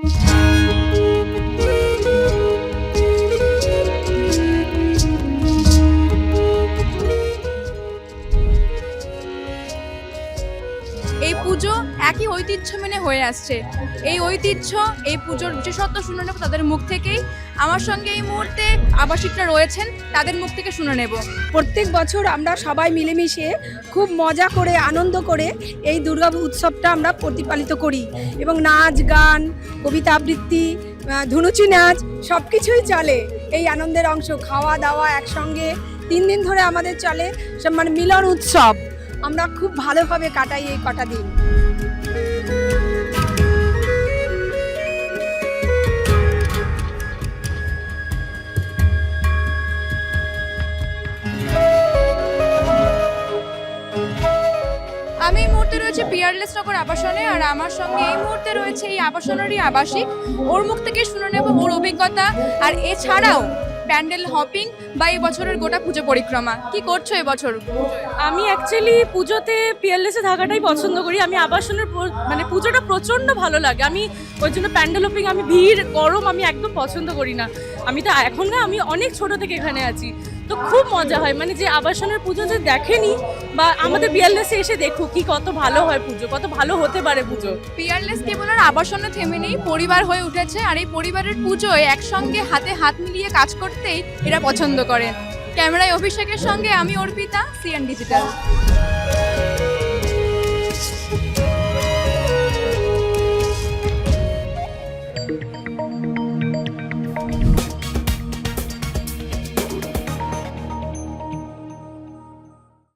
Thank you. এই পুজো একই ঐতিহ্য মেনে হয়ে আসছে। এই ঐতিহ্য, এই পুজোর বিশেষত্ব শুনে নেব তাদের মুখ থেকেই। আমার সঙ্গে এই মুহূর্তে আবাসিকরা রয়েছেন, তাদের মুখ থেকে শুনে নেব। প্রত্যেক বছর আমরা সবাই মিলেমিশে খুব মজা করে, আনন্দ করে এই দুর্গা উৎসবটা আমরা প্রতিপালিত করি। এবং নাচ, গান, কবিতা আবৃত্তি ধুনুচি নাচ সব কিছুই চলে এই আনন্দের অংশ। খাওয়া দাওয়া একসঙ্গে তিন দিন ধরে আমাদের চলে মানে মিলন উৎসব। আমরা খুব ভালোভাবে কাটাই এই কটা দিন। আমি এই মুহূর্তে রয়েছে পিয়ারলেস নগর আবাসনে, আর আমার সঙ্গে এই মুহূর্তে রয়েছে এই আবাসনেরই আবাসিক। ওর মুখ থেকে শুনে নেব ওর অভিজ্ঞতা, আর এছাড়াও প্যান্ডেল হপিং বা এই বছরের গোটা পুজো পরিক্রমা। কি করছ এবছর আমি অ্যাকচুয়ালি পুজোতে পিয়ারলেসে থাকাটাই পছন্দ করি। আমি আবাসনের মানে পুজোটা প্রচণ্ড ভালো লাগে। আমি ওই জন্য প্যান্ডেল হপিং, আমি ভিড়, গরম আমি একদম পছন্দ করি না। আমি তো এখন না, আমি অনেক ছোট থেকে এখানে আছি। তো খুব মজা হয়। মানে যে আবাসনের পুজো যে দেখেনি বা আমাদের পিয়ারলেসে এসে দেখুক কি কত ভালো হয় পুজো, কত ভালো হতে পারে পুজো। পিয়ারলেস কেবল আর আবাসনে থেমে নেই, পরিবার হয়ে উঠেছে আর এই পরিবারের পুজোয় একসঙ্গে হাতে হাত মিলিয়ে কাজ করতেই এরা পছন্দ করেন ক্যামেরায় অভিষেকের সঙ্গে আমি অর্পিতা সিএন ডিজিটাল